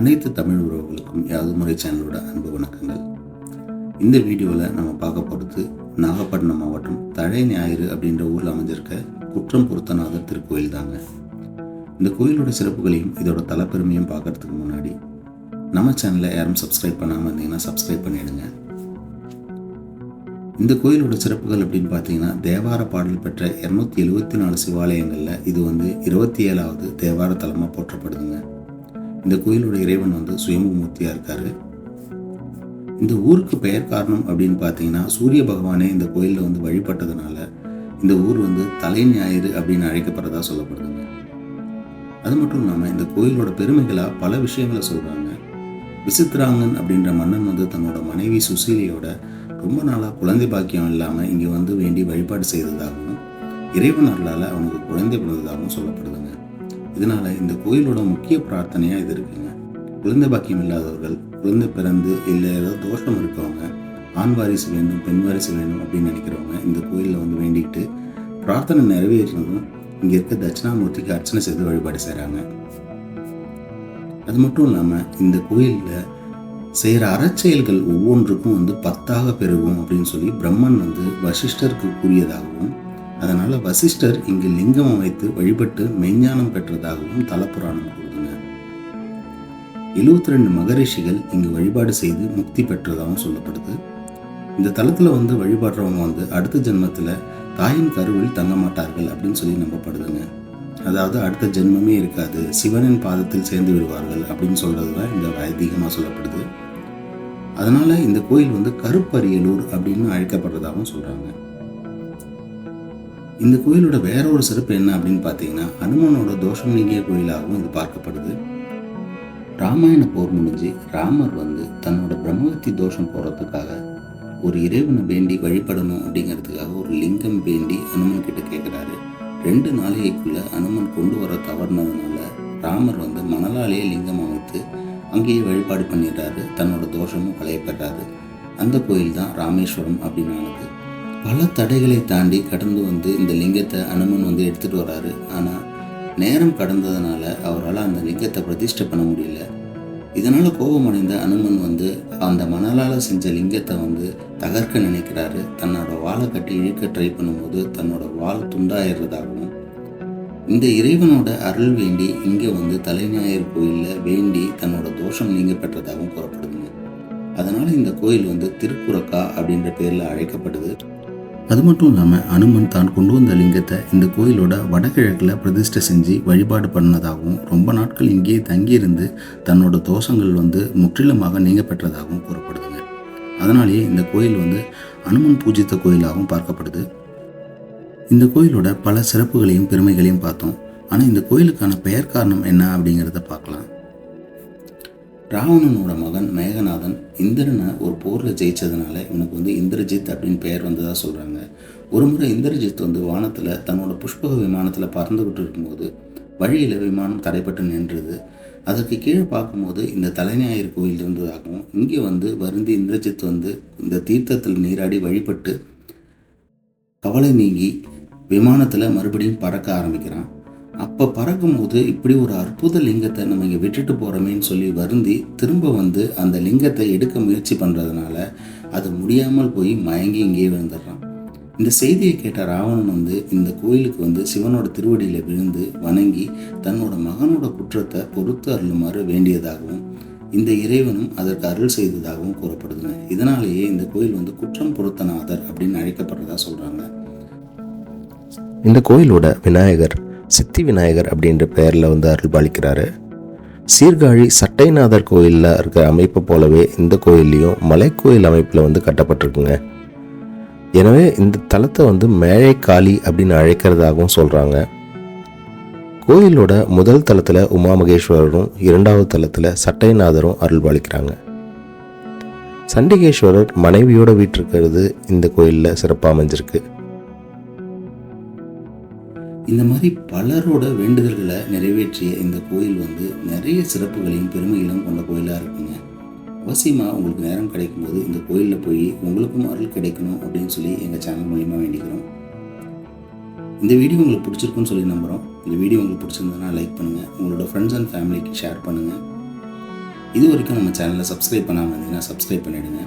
அனைத்து தமிழ் உறவுகளுக்கும் யாது முறை சேனலோட அன்பு வணக்கங்கள். இந்த வீடியோவில் நம்ம பார்க்க போகிறது நாகப்பட்டினம் மாவட்டம் தழை ஞாயிறு அப்படின்ற ஊரில் அமைஞ்சிருக்க குற்றம் பொருத்தநாதர் திருக்கோயில் தாங்க. இந்த கோயிலோட சிறப்புகளையும் இதோட தலைப்பெருமையும் பார்க்கறதுக்கு முன்னாடி நம்ம சேனலை யாரும் சப்ஸ்கிரைப் பண்ணாமல் இருந்தீங்கன்னா சப்ஸ்கிரைப் பண்ணிடுங்க. இந்த கோயிலோட சிறப்புகள் அப்படின்னு பார்த்தீங்கன்னா தேவார பாடல் பெற்ற இரநூத்தி எழுபத்தி நாலு சிவாலயங்களில் இது வந்து இருபத்தி ஏழாவது தேவார தலமாக போற்றப்படுதுங்க. இந்த கோயிலோட இறைவன் வந்து சுயம்புமூர்த்தியாக இருக்காரு. இந்த ஊருக்கு பெயர் காரணம் அப்படின்னு பார்த்தீங்கன்னா சூரிய பகவானே இந்த கோயிலில் வந்து வழிபட்டதுனால இந்த ஊர் வந்து தலை ஞாயிறு அப்படின்னு அழைக்கப்படுறதா சொல்லப்படுதுங்க. அது மட்டும் இல்லாமல் இந்த கோயிலோட பெருமைகளாக பல விஷயங்களை சொல்கிறாங்க விசித்ராங்கன் அப்படின்ற மன்னன் வந்து தன்னோட மனைவி சுசீலியோட ரொம்ப நாளாக குழந்தை பாக்கியம் இல்லாமல் இங்கே வந்து வேண்டி வழிபாடு செய்ததாகவும் இறைவன் அருளால் அவனுக்கு குழந்தை பிறந்ததாகவும் சொல்லப்படுது இதனால இந்த கோயிலோட முக்கிய பிரார்த்தனையாக இது இருக்குங்க. குழந்தை பாக்கியம் இல்லாதவர்கள் குழந்தை பிறந்து இல்லை ஏதாவது தோஷம் இருக்கவங்க ஆண் வாரிசு வேண்டும் பெண் வாரிசு வேண்டும் அப்படின்னு நினைக்கிறவங்க இந்த கோயிலில் வந்து வேண்டிக்கிட்டு பிரார்த்தனை நிறைவேறினதும் இங்கே இருக்க தட்சிணாமூர்த்திக்கு அர்ச்சனை செய்து வழிபாடு செய்கிறாங்க அது மட்டும் இல்லாமல் இந்த கோயிலில் செய்கிற அறச்செயல்கள் ஒவ்வொன்றுக்கும் வந்து பத்தாக பெருகும் அப்படின்னு சொல்லி பிரம்மன் வந்து வசிஷ்டருக்கு கூறியதாகவும் அதனால் வசிஷ்டர் இங்கு லிங்கம் அமைத்து வழிபட்டு மெய்ஞானம் பெற்றதாகவும் தலப்புராணம் கூறுதுங்க. எழுபத்தி ரெண்டு மகரிஷிகள் இங்கு வழிபாடு செய்து முக்தி பெற்றதாகவும் சொல்லப்படுது. இந்த தலத்தில் வந்து வழிபாடுறவங்க வந்து அடுத்த ஜென்மத்தில் தாயின் கருவில் தங்க மாட்டார்கள் அப்படின்னு சொல்லி நம்பப்படுதுங்க. அதாவது அடுத்த ஜென்மமே இருக்காது சிவனின் பாதத்தில் சேர்ந்து விடுவார்கள் அப்படின்னு சொல்கிறது தான் இந்த ஐதீகமாக சொல்லப்படுது. அதனால இந்த கோயில் வந்து கருப்பரியலூர் அப்படின்னு அழைக்கப்படுறதாகவும் சொல்கிறாங்க இந்த கோயிலோட வேற ஒரு சிறப்பு என்ன அப்படின்னு பார்த்தீங்கன்னா அனுமனோட தோஷம் நீங்கிய கோயிலாகவும் இது பார்க்கப்படுது. ராமாயண போர் முடிஞ்சு ராமர் வந்து தன்னோட பிரம்மகத்தி தோஷம் போகிறதுக்காக ஒரு இறைவனை வேண்டி வழிபடணும் அப்படிங்கிறதுக்காக ஒரு லிங்கம் வேண்டி அனுமன் கிட்ட கேட்குறாரு ரெண்டு நாளிகைக்குள்ளே அனுமன் கொண்டு வர தவறுனதுனால ராமர் வந்து மணலாலேயே லிங்கம் அமைத்து அங்கேயே வழிபாடு பண்ணிடுறாரு. தன்னோட தோஷமும் களையப்படுறாரு அந்த கோயில் தான் ராமேஸ்வரம் அப்படின்னு ஆனது பல தடைகளை தாண்டி கடந்து வந்து இந்த லிங்கத்தை அனுமன் வந்து எடுத்துகிட்டு வராரு. ஆனால் நேரம் கடந்ததுனால அவரால் அந்த லிங்கத்தை பிரதிஷ்டை பண்ண முடியல. இதனால் கோபமடைந்த அனுமன் வந்து அந்த மணலால் செஞ்ச லிங்கத்தை வந்து தகர்க்க நினைக்கிறாரு. தன்னோட வாழை கட்டி இழுக்க ட்ரை பண்ணும்போது தன்னோட வால் துண்டாயிடுறதாகவும் இந்த இறைவனோட அருள் வேண்டி இங்கே வந்து தலைநாயர் கோயிலில் வேண்டி தன்னோட தோஷம் நீங்க பெற்றதாகவும் கூறப்படுதுங்க. அதனால் இந்த கோயில் வந்து திருக்குறக்கா அப்படின்ற பேரில் அழைக்கப்படுது. அது மட்டும் இல்லாமல் அனுமன் தான் கொண்டு வந்த லிங்கத்தை இந்த கோயிலோட வடகிழக்கில் பிரதிஷ்டை செஞ்சு வழிபாடு பண்ணதாகவும் ரொம்ப நாட்கள் இங்கேயே தங்கியிருந்து தன்னோட தோஷங்கள் வந்து முற்றிலுமாக நீங்க பெற்றதாகவும் கூறப்படுதுங்க. அதனாலேயே இந்த கோயில் வந்து அனுமன் பூஜித்த கோயிலாகவும் பார்க்கப்படுது. இந்த கோயிலோட பல சிறப்புகளையும் பெருமைகளையும் பார்த்தோம். ஆனால் இந்த கோயிலுக்கான பெயர் காரணம் என்ன அப்படிங்கிறத பார்க்கலாம். ராவணனோட மகன் மேகநாதன் இந்திரனை ஒரு போரில் ஜெயிச்சதுனால இவனுக்கு வந்து இந்திரஜித் அப்படின்னு பெயர் வந்ததாக சொல்கிறாங்க ஒரு முறை இந்திரஜித் வந்து வானத்தில் தன்னோட புஷ்பக விமானத்தில் பறந்துக்கிட்டு இருக்கும்போது வழியில் விமானம் தடைப்பட்டு நின்றுது. அதற்கு கீழே பார்க்கும்போது இந்த தலைநாயர் கோயில் இருந்ததாகவும் இங்கே வந்து வருந்தி இந்திரஜித் வந்து இந்த தீர்த்தத்தில் நீராடி வழிபட்டு கவலை நீங்கி விமானத்தில் மறுபடியும் பறக்க ஆரம்பிக்கிறான். அப்போ பறக்கும்போது இப்படி ஒரு அற்புத லிங்கத்தை நம்ம இங்கே விட்டுட்டு போகிறோமேன்னு சொல்லி வருந்தி திரும்ப வந்து அந்த லிங்கத்தை எடுக்க முயற்சி பண்ணுறதுனால அது முடியாமல் போய் மயங்கி இங்கேயே விழுந்துடுறான். இந்த செய்தியை கேட்ட ராவணன் வந்து இந்த கோயிலுக்கு வந்து சிவனோட திருவடியில் விழுந்து வணங்கி தன்னோட மகனோட குற்றத்தை பொறுத்து அருளுமாறு வேண்டியதாகவும் இந்த இறைவனும் அதற்கு அருள் செய்ததாகவும் கூறப்படுதுங்க. இதனாலேயே இந்த கோயில் வந்து குற்றம் பொருத்தநாதர் அப்படின்னு அழைக்கப்படுறதா சொல்கிறாங்க இந்த கோயிலோட விநாயகர் சித்தி விநாயகர் அப்படின்ற பெயரில் வந்து அருள்பாலிக்கிறாரு. சீர்காழி சட்டைநாதர் கோயிலில் இருக்க அமைப்பு போலவே இந்த கோயில்லையும் மலைக்கோயில் அமைப்பில் வந்து கட்டப்பட்டிருக்குங்க. எனவே இந்த தலத்தை வந்து மேழை காளி அப்படின்னு அழைக்கிறதாகவும் சொல்கிறாங்க கோயிலோட முதல் தளத்தில் உமா மகேஸ்வரரும் இரண்டாவது தளத்தில் சட்டைநாதரும் அருள் பாலிக்கிறாங்க சண்டிகேஸ்வரர் மனைவியோட வீட்டிருக்கிறது இந்த கோயிலில் சிறப்பாக அமைஞ்சிருக்கு. இந்த மாதிரி பலரோட வேண்டுதல்களை நிறைவேற்றிய இந்த கோயில் வந்து நிறைய சிறப்புகளையும் பெருமைகளும் கொண்ட கோயிலாக இருக்குங்க. அவசியமாக உங்களுக்கு நேரம் கிடைக்கும்போது இந்த கோயிலில் போய் உங்களுக்கும் அருள் கிடைக்கணும் அப்படின்னு சொல்லி எங்கள் சேனல் மூலிமா வேண்டிக்கிறோம். இந்த வீடியோ உங்களுக்கு பிடிச்சிருக்குன்னு சொல்லி நம்புகிறோம் இந்த வீடியோ உங்களுக்கு பிடிச்சிருந்ததுன்னா லைக் பண்ணுங்கள் உங்களோட ஃப்ரெண்ட்ஸ் அண்ட் ஃபேமிலிக்கு ஷேர் பண்ணுங்கள் இது வரைக்கும் நம்ம சேனலை சப்ஸ்கிரைப் பண்ணாமல் இருந்தீங்கன்னா சப்ஸ்கிரைப் பண்ணிவிடுங்க